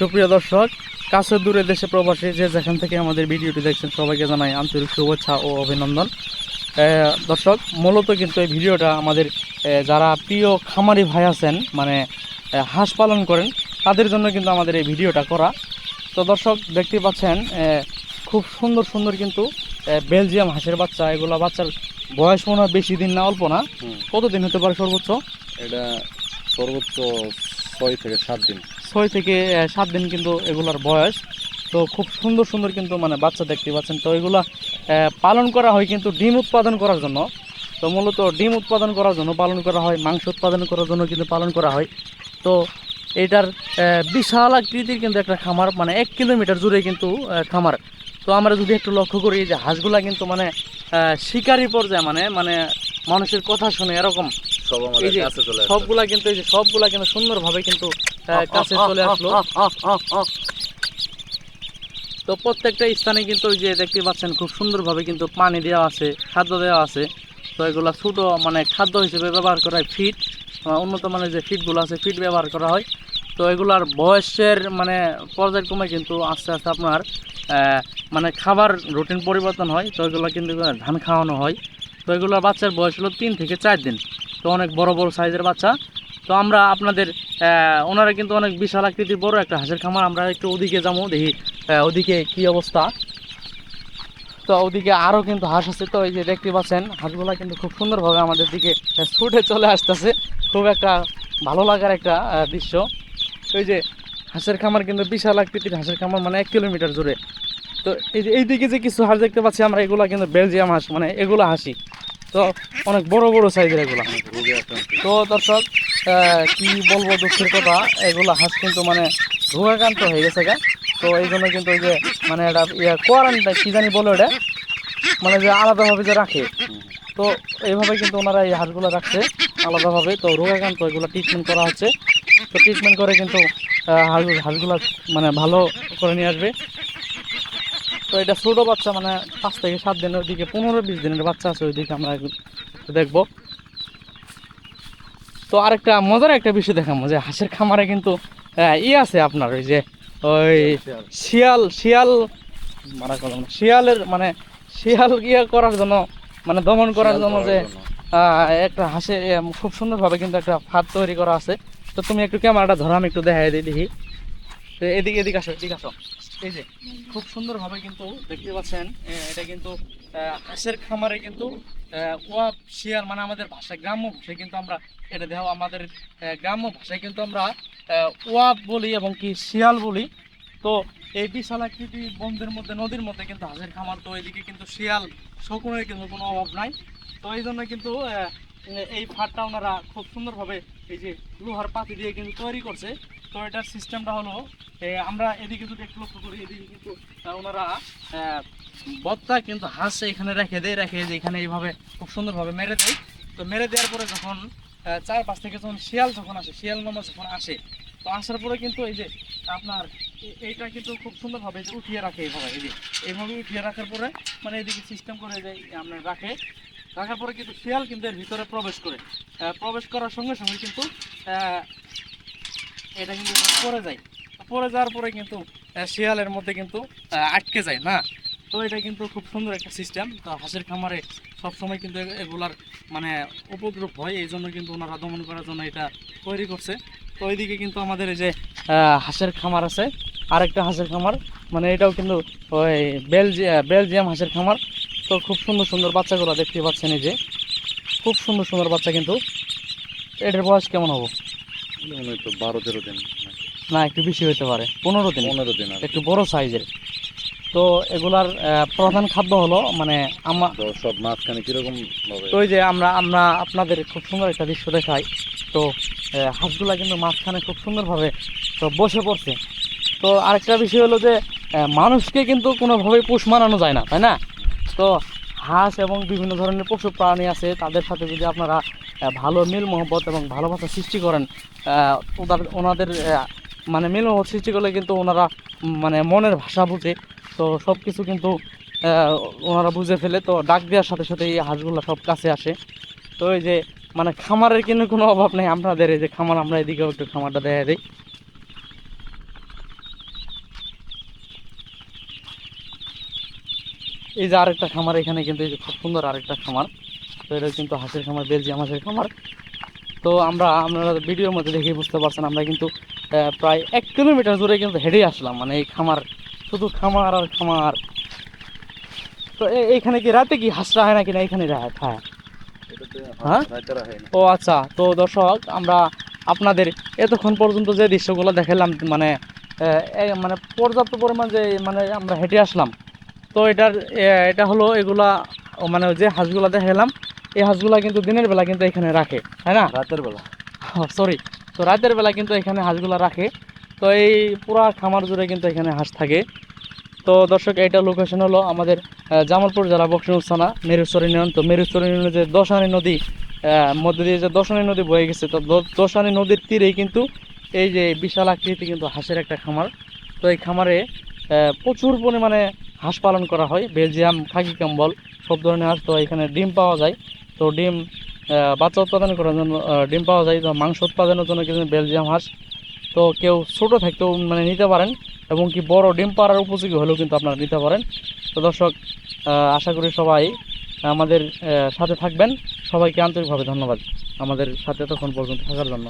সুপ্রিয় দর্শক কাছে দূরে দেশে প্রবাসী যে যেখান থেকে আমাদের ভিডিওটি দেখছেন সবাইকে জানাই আন্তরিক শুভেচ্ছা ও অভিনন্দন। দর্শক মূলত কিন্তু এই ভিডিওটা আমাদের যারা প্রিয় খামারি ভাই আছেন মানে হাঁস পালন করেন তাদের জন্য কিন্তু আমাদের এই ভিডিওটা করা। তো দর্শক দেখতে পাচ্ছেন খুব সুন্দর সুন্দর কিন্তু বেলজিয়াম হাঁসের বাচ্চা। এগুলা বাচ্চার বয়স মনে হয় বেশি দিন না অল্প না? কতদিন হতে পারে সর্বোচ্চ? এটা সর্বোচ্চ ছয় থেকে সাত দিন। ছয় থেকে সাত দিন কিন্তু এগুলার বয়স। তো খুব সুন্দর সুন্দর কিন্তু মানে বাচ্চা দেখতে পাচ্ছেন। তো এগুলা পালন করা হয় কিন্তু ডিম উৎপাদন করার জন্য। তো মূলত ডিম উৎপাদন করার জন্য পালন করা হয়, মাংস উৎপাদন করার জন্য কিন্তু পালন করা হয়। তো এটার বিশাল আকৃতির কিন্তু একটা খামার মানে এক কিলোমিটার জুড়ে কিন্তু খামার। তো আমরা যদি একটু লক্ষ্য করি যে হাঁসগুলা কিন্তু মানে শিকারি পর্যায়ে মানে মানে মানুষের কথা শুনে এরকম সব আমাদের কাছে চলে আসে সবগুলা কিন্তু এই যে সবগুলা কিন্তু সুন্দরভাবে কিন্তু কাছে চলে আসলো। তো প্রত্যেকটা স্থানে কিন্তু ওই যে দেখতে পাচ্ছেন খুব সুন্দরভাবে কিন্তু পানি দেওয়া আছে খাদ্য দেওয়া আছে। তো এগুলা ছোটো মানে খাদ্য হিসেবে ব্যবহার করা হয় ফিট উন্নত মানের যে ফিটগুলো আছে ফিট ব্যবহার করা হয়। তো এগুলার বয়সের মানে পর্যায়ক্রমে কিন্তু আস্তে আস্তে আপনার মানে খাবার রুটিন পরিবর্তন হয়। তো এগুলো কিন্তু ধান খাওয়ানো হয়। তো এগুলোর বাচ্চার বয়স হলো তিন থেকে চার দিন। তো অনেক বড় বড় সাইজের বাচ্চা। তো আমরা আপনাদের ওনারা কিন্তু অনেক বিশাল আকৃতির বড় একটা হাঁসের খামার। আমরা একটু ওদিকে যাব, দেখি ওদিকে কি অবস্থা। তো ওদিকে আরও কিন্তু হাঁস আছে। তো এই যে দেখতে পাচ্ছেন, হাঁসগুলা কিন্তু খুব সুন্দরভাবে আমাদের দিকে ছুটে চলে আসতেছে। খুব একটা ভালো লাগার একটা দৃশ্য। ওই যে হাঁসের খামার কিন্তু বিশাল আকৃতির হাঁসের খামার মানে এক কিলোমিটার জুড়ে। তো এই যে এইদিকে যে কিছু হাঁস দেখতে পাচ্ছি আমরা, এগুলা কিন্তু বেলজিয়াম হাঁস মানে এগুলো হাসি তো অনেক বড় বড় সাইজের এগুলা। তো দর্শক কি বলব দুঃখের কথা, এগুলো হাঁস কিন্তু মানে রোগাক্রান্ত হয়ে গেছে গা। তো এই জন্য কিন্তু ওই যে মানে এটা ইয়ে কোয়ারেন্টাইন কি জানি বলে ওটা মানে যে আলাদাভাবে যে রাখে। তো এইভাবে কিন্তু ওনারা এই হাঁসগুলো রাখছে আলাদাভাবে। তো রোগাক্রান্ত এগুলো ট্রিটমেন্ট করা হচ্ছে। তো ট্রিটমেন্ট করে কিন্তু হাঁস হাঁসগুলো মানে ভালো করে নিয়ে আসবে। তো এটা ছোটো বাচ্চা মানে পাঁচ থেকে সাত দিনের দিকে পনেরো বিশ দিনের বাচ্চা আছে ওইদিকে আমরা দেখব। তো আরেকটা মজার একটা বিষয় দেখাবো যে হাঁসের খামারে কিন্তু ই আছে আপনার ওই যে ওই শিয়াল। শিয়াল মারা কথা না, শিয়ালের মানে শিয়াল ইয়ে করার জন্য মানে দমন করার জন্য যে একটা হাঁসে খুব সুন্দরভাবে কিন্তু একটা ফাঁদ তৈরি করা আছে। তো তুমি একটু ক্যামেরাটা ধরো আমি একটু দেখাই দিই দেখি। এদিকে এদিকে আসো এদিকে আসো। এই যে খুব সুন্দরভাবে কিন্তু দেখতে পাচ্ছেন এটা কিন্তু হাঁসের খামারে কিন্তু আহ, ওয়াপ শিয়াল মানে আমাদের ভাষায় গ্রাম্য ভাষায় কিন্তু আমরা এটা দেখো আমাদের গ্রাম্য ভাষায় কিন্তু আমরা ওয়াপ বলি এবং কি শিয়াল বলি। তো এই বিশাল আকৃতি বন্ধের মধ্যে নদীর মধ্যে কিন্তু হাঁসের খামার তো এদিকে কিন্তু শিয়াল শকুনের কিন্তু কোনো অভাব নাই। তো এই জন্য কিন্তু এই ফাটটা ওনারা খুব সুন্দরভাবে এই যে লোহার পাতি দিয়ে কিন্তু তৈরি করছে। তো এটার সিস্টেমটা হলো আমরা এদিকে যদি একটু লক্ষ্য করি, এদিকে কিন্তু ওনারা বত্তা কিন্তু হাঁস এখানে রেখে দেয়, রেখে যে এখানে এইভাবে খুব সুন্দরভাবে মেরে দেয়। তো মেরে দেওয়ার পরে যখন চার পাঁচ থেকে যখন শিয়াল যখন আসে, শিয়াল নামা যখন আসে, তো আসার পরে কিন্তু এই যে আপনার এইটা কিন্তু খুব সুন্দরভাবে যে উঠিয়ে রাখে এইভাবে, এই যে এইভাবে উঠিয়ে রাখার পরে মানে এদিকে সিস্টেম করে যে আপনার রাখে। রাখার পরে কিন্তু শিয়াল কিন্তু এর ভিতরে প্রবেশ করে। প্রবেশ করার সঙ্গে সঙ্গে কিন্তু এটা কিন্তু পড়ে যায়। পড়ে যাওয়ার পরে কিন্তু শিয়ালের মধ্যে কিন্তু আটকে যায়, না? তো এটা কিন্তু খুব সুন্দর একটা সিস্টেম তো হাঁসের খামারে সবসময় কিন্তু এগুলার মানে উপদ্রব হয়। এই জন্য কিন্তু ওনারা দমন করার জন্য এটা তৈরি করছে। তো ওইদিকে কিন্তু আমাদের এই যে হাঁসের খামার আছে। আরেকটা হাঁসের খামার। মানে এটাও কিন্তু ওই বেলজিয়া বেলজিয়াম হাঁসের খামার। তো খুব সুন্দর সুন্দর বাচ্চাগুলো দেখতে পাচ্ছেন এই যে। খুব সুন্দর সুন্দর বাচ্চা কিন্তু। এটার বয়স কেমন হব? বারো তেরো দিন। না একটু বেশি হতে পারে। পনেরো দিন। পনেরো দিন একটু বড় সাইজের। তো এগুলার প্রধান খাদ্য হলো মানে সব মাঝখানে কীরকম তো ওই যে আমরা আমরা আপনাদের খুব সুন্দর একটা দৃশ্য দেখাই। তো হাঁসগুলা কিন্তু মাঝখানে খুব সুন্দরভাবে তো বসে পড়ছে। তো আরেকটা বিষয় হলো যে মানুষকে কিন্তু কোনোভাবেই পোষ মানানো যায় না তাই না? তো হাঁস এবং বিভিন্ন ধরনের পশু প্রাণী আছে, তাদের সাথে যদি আপনারা ভালো মিল মহব্বত এবং ভালোবাসা সৃষ্টি করেন ওদের ওনাদের মানে মিল মহব্বত সৃষ্টি করলে কিন্তু ওনারা মানে মনের ভাষা বুঝে। তো সব কিছু কিন্তু ওনারা বুঝে ফেলে। তো ডাক দেওয়ার সাথে সাথে এই হাঁসগুলো সব কাছে আসে। তো এই যে মানে খামারের কিন্তু কোনো অভাব নেই আপনাদের, এই যে খামার, আমরা এদিকেও একটু খামারটা দেখা দিই। এই যে আরেকটা খামার এখানে কিন্তু এই যে খুব সুন্দর আরেকটা খামার। তো এটা কিন্তু হাঁসের খামার বেলজিয়াম হাঁসের খামার। তো আমরা আপনারা ভিডিওর মধ্যে দেখে বুঝতে পারছেন আমরা কিন্তু প্রায় এক কিলোমিটার দূরে কিন্তু হেঁটে আসলাম মানে এই খামার শুধু খামার আর খামার। তো এইখানে কি রাতে কি হাঁসরা হয় না কিনা এখানে রাত হয়? হ্যাঁ? ও আচ্ছা তো দর্শক আমরা আপনাদের এতক্ষণ পর্যন্ত যে দৃশ্যগুলো দেখালাম মানে মানে পর্যাপ্ত পরিমাণ যে মানে আমরা হেঁটে আসলাম তো এটার এটা হলো এগুলা মানে যে হাঁসগুলা দেখালাম এই হাঁসগুলা কিন্তু দিনের বেলা কিন্তু এখানে রাখে হ্যাঁ না? রাতের বেলা। সরি তো রাতের বেলা কিন্তু এখানে হাঁসগুলা রাখে তো এই পুরা খামার জুড়ে কিন্তু এখানে হাঁস থাকে। তো দর্শক এটা লোকেশন হলো আমাদের জামালপুর জেলা বক্সিনুর থানা মেরুচর ইউনিয়ন। তো মেরুচর ইউনিয়নে যে দশানি নদী মধ্যে দিয়ে যে দশানি নদী বয়ে গেছে তো দশানি নদীর তীরেই কিন্তু এই যে বিশাল আকৃতি কিন্তু হাঁসের একটা খামার। তো এই খামারে প্রচুর পরিমাণে হাঁস পালন করা হয়, বেলজিয়াম, খাকি কম্বল, সব ধরনের হাঁস তো এখানে ডিম পাওয়া যায়। তো ডিম বাচ্চা উৎপাদন করার জন্য ডিম পাওয়া যায়, তো মাংস উৎপাদনের জন্য কিন্তু বেলজিয়াম হাঁস। তো কেউ ছোটো থাকতেও মানে নিতে পারেন, এবং কি বড় ডিম পাড়ার উপযোগী হলেও কিন্তু আপনারা নিতে পারেন। তো দর্শক আশা করি সবাই আমাদের সাথে থাকবেন। সবাইকে আন্তরিকভাবে ধন্যবাদ। আমাদের সাথে তখন পর্যন্ত থাকার জন্য।